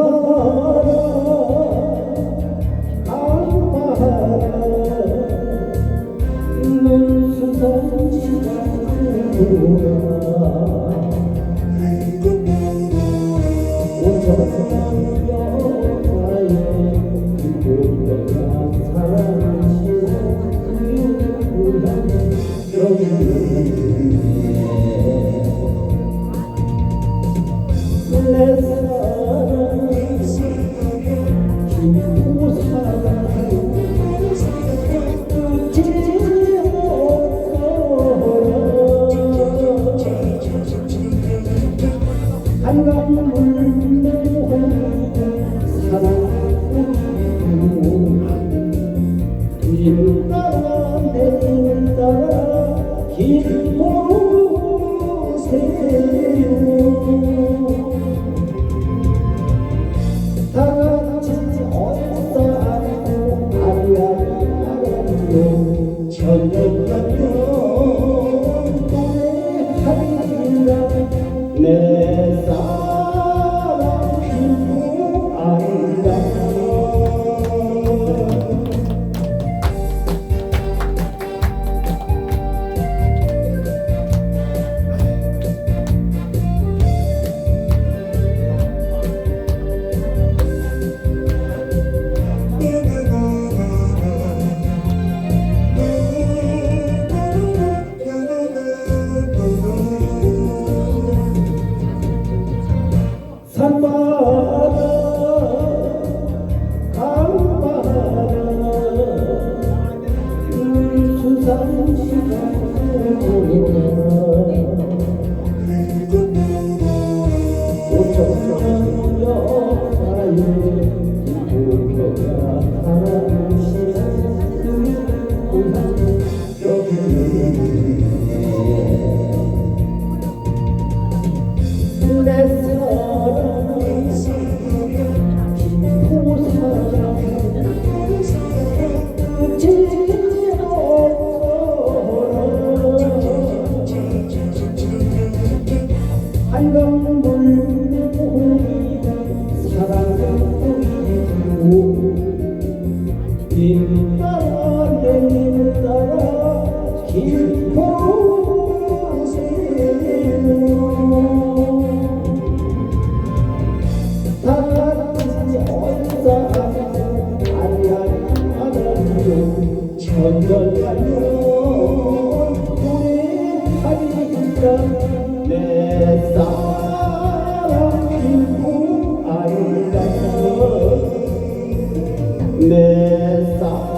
Oh. You. distante 그대로 전전하며 노래하리라 내 사랑 내 사랑.